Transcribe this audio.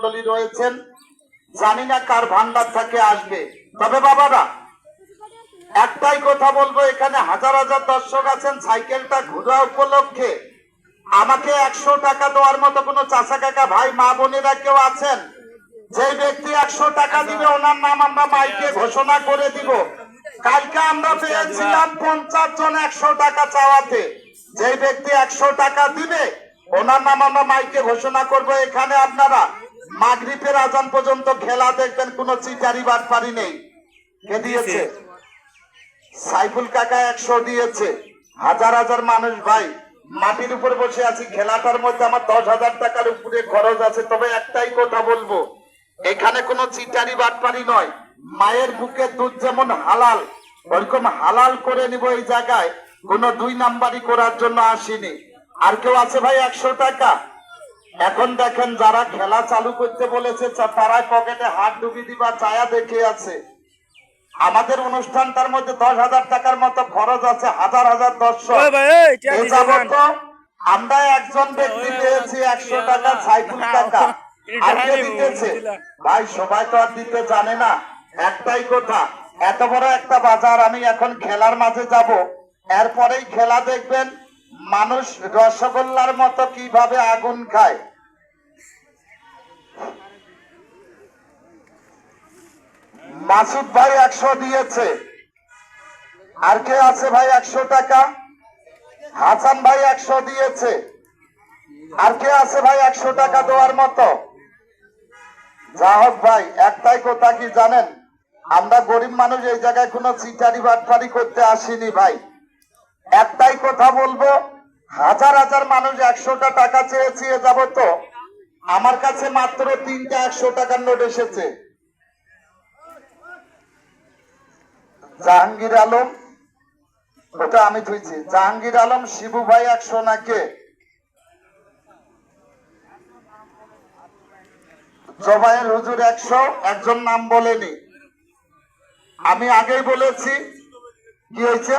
মন্ডলী রয়েছেন। জানি না কার ভান্ডার থেকে আসবে। তবে বাবারা, একটাই কথা বলব, এখানে হাজার হাজার দর্শক আছেন, সাইকেলটা ঘোরা উপলক্ষে। আমাকে একশো টাকা দেওয়ার মতো কোনো চাষা কাকা ভাই, মা বোনেরা কেউ আছেন? যে ব্যক্তি একশো টাকা দিবে, ওনার নাম আমরা মাইকে ঘোষণা করে দিব। কালকে আমরা পেয়েছিলাম পঞ্চাশ জন একশো টাকা চাওয়াতে। যে ব্যক্তি একশো টাকা দিবে, ওনার নাম আমরা মাইকে ঘোষণা করব। এখানে আপনারা মাগরিবের আজান পর্যন্ত খেলা দেখবেন কোনো চিটারি বাটপারি নেই। কে দিয়েছে? সাইফুল কাকা একশো দিয়েছে। হাজার হাজার মানুষ ভাই মাটির উপর বসে আছি। খেলাটার মধ্যে আমার দশ হাজার টাকার উপরে খরচ আছে। তবে একটাই কথা বলব এখানে কোনো চিটারি বাটপারি নয়। মায়ের বুকে দুধ যেমন হালাল ওরকম হালাল করে নিব এই জায়গায়। কোনো দুই নাম্বারি করার জন্য আসিনি। আর কেউ আছে ভাই একশো টাকা? এখন দেখেন যারা খেলা চালু করতে বলেছে তা- তারাই পকেটে হাত ডুবি দিবা চায়া দেখে আছে। আমাদের অনুষ্ঠানটার মধ্যে দশ হাজার টাকার মতো খরচ আছে হাজার হাজার দর্শক। আমরা একজন ব্যক্তি পেয়েছি একশো টাকা সাইফুল টাকা আর দিতেছে ভাই সবাই তো আর দিতে জানে না। একটাই কথা এত বড় একটা বাজার আমি এখন খেলার মাঝে যাব। এরপরেই খেলা দেখবেন মানুষ রসগোল্লার মতো কীভাবে আগুন খায়? মাসুদ ভাই একশো দিয়েছে। আর কে আছে ভাই একশো টাকা? হাসান ভাই একশো দিয়েছে। আর কে আছে ভাই একশো টাকা দেওয়ার মতো? যা হোক ভাই, একটাই কথা কি জানেন? আমরা গরিব মানুষ এই জায়গায় কোনো চিটারি বাটফারি করতে আসিনি ভাই। একটাই কথা বলব হাজার হাজার মানুষ একশোটা টাকা চেয়ে চেয়ে যাব তো আমার কাছে মাত্র তিনটা একশো টাকার নোট এসেছে। জাহাঙ্গীর আলম, ওটা আমি ধুইছি। জাহাঙ্গীর আলম, শিবু ভাই একশো নাকে জবাইয়ের হুজুর একশো, একজন নাম বলেনি। আমি আগেই বলেছি, কি হয়েছে?